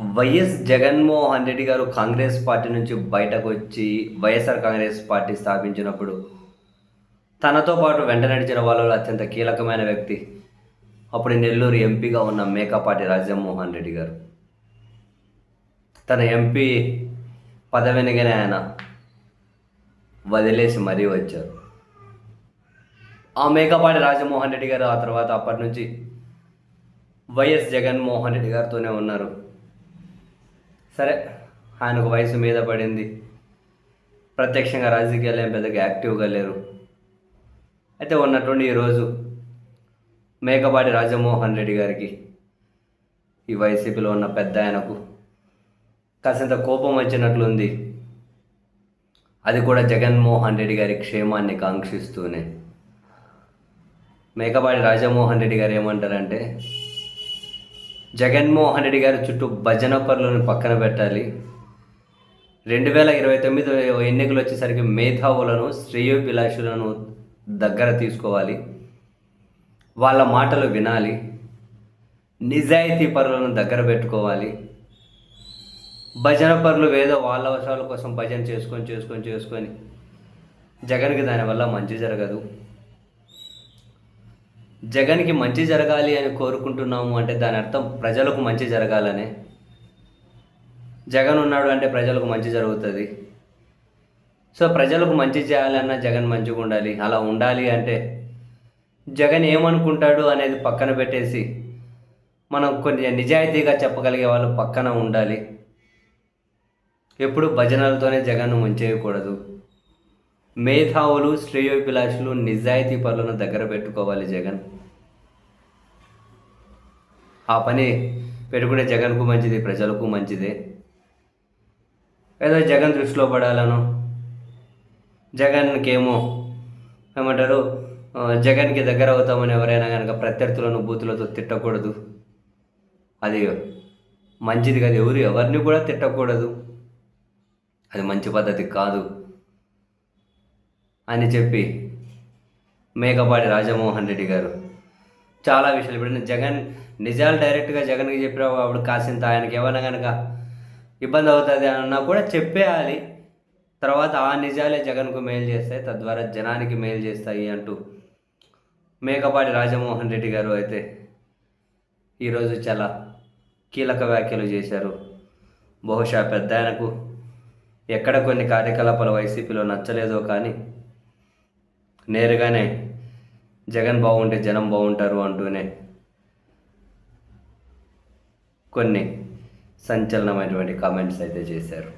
YS Jaganmohan Reddy గారు Congress party నుంచి బయటకు వచ్చి వైఎస్ఆర్ కాంగ్రెస్ పార్టీ స్థాపించినప్పుడు తనతో పాటు వెంట నడిచిన వాళ్ళలో అత్యంత కీలకమైన వ్యక్తి అప్పుడు నెల్లూరు ఎంపీగా ఉన్న మేకపాటి రాజమోహన్ రెడ్డి గారు. తన ఎంపీ పదవినిగానే ఆయన వదిలేసి మరీ వచ్చారు. ఆ మేకపాటి రాజమోహన్ రెడ్డి గారు ఆ తర్వాత అప్పటి నుంచి వైఎస్ జగన్మోహన్ రెడ్డి గారితోనే ఉన్నారు. సరే ఆయనకు వయసు మీద పడింది. ప్రత్యక్షంగా రాజకీయాలు ఏం పెద్దగా యాక్టివ్గా లేరు. అయితే ఉన్నటువంటి ఈరోజు మేకపాటి రాజమోహన్ రెడ్డి గారికి ఈ వైసీపీలో ఉన్న పెద్ద ఆయనకు కాసింత కోపం వచ్చినట్లుంది. అది కూడా జగన్మోహన్ రెడ్డి గారి క్షేమాన్ని కాంక్షిస్తూనే. మేకపాటి రాజమోహన్ రెడ్డి గారు ఏమంటారంటే జగన్మోహన్ రెడ్డి గారి చుట్టూ భజన పనులను పక్కన పెట్టాలి. రెండు వేల ఇరవై తొమ్మిది ఎన్నికలు వచ్చేసరికి మేధావులను శ్రేయోభిలాషులను దగ్గర తీసుకోవాలి. వాళ్ళ మాటలు వినాలి. నిజాయితీ పరులను దగ్గర పెట్టుకోవాలి. భజన పరులు వేదో వాళ్ళ అవసరాల కోసం భజన చేసుకొని చేసుకొని చేసుకొని జగన్కి దానివల్ల మంచి జరగదు. జగన్కి మంచి జరగాలి అని కోరుకుంటున్నాము అంటే దాని అర్థం ప్రజలకు మంచి జరగాలనే. జగన్ ఉన్నాడు అంటే ప్రజలకు మంచి జరుగుతుంది. సో ప్రజలకు మంచి చేయాలన్నా జగన్ మంచిగా ఉండాలి. అలా ఉండాలి అంటే జగన్ ఏమనుకుంటాడు అనేది పక్కన పెట్టేసి మనం కొన్ని నిజాయితీగా చెప్పగలిగే వాళ్ళు పక్కన ఉండాలి. ఎప్పుడు భజనలతోనే జగన్ను ముంచేయకూడదు. మేధావులు శ్రేయోభిలాషులు నిజాయితీ పనులను దగ్గర పెట్టుకోవాలి జగన్. ఆ పని పెట్టుకునే జగన్కు మంచిది ప్రజలకు మంచిదే. ఏదో జగన్ దృష్టిలో పడాలను. జగన్కి ఏమో ఏమంటారు జగన్కి దగ్గర అవుతామని ఎవరైనా కనుక ప్రత్యర్థులను బూతులతో తిట్టకూడదు. అది మంచిది కాదు ఎవరు ఎవరిని కూడా తిట్టకూడదు. అది మంచి పద్ధతి కాదు. అని చెప్పి మేకపాటి రాజమోహన్ రెడ్డి గారు చాలా విషయాలు ఇప్పుడు జగన్ నిజాలు డైరెక్ట్గా జగన్కి చెప్పిన అప్పుడు కాసింత ఆయనకి ఏమైనా కనుక ఇబ్బంది అవుతుంది అన్నా కూడా చెప్పేయాలి. తర్వాత ఆ నిజాలే జగన్కు మేలు చేస్తాయి తద్వారా జనానికి మేలు చేస్తాయి అంటూ మేకపాటి రాజమోహన్ రెడ్డి గారు అయితే ఈరోజు చాలా కీలక వ్యాఖ్యలు చేశారు. బహుశా పెద్ద ఆయనకు ఎక్కడ కొన్ని కార్యకలాపాలు వైసీపీలో నచ్చలేదో కానీ నేరుగానే జగన్ బాగుంటే జనం బాగుంటారు అంటూనే కొన్ని సంచలనమైనటువంటి కామెంట్స్ అయితే చేశారు.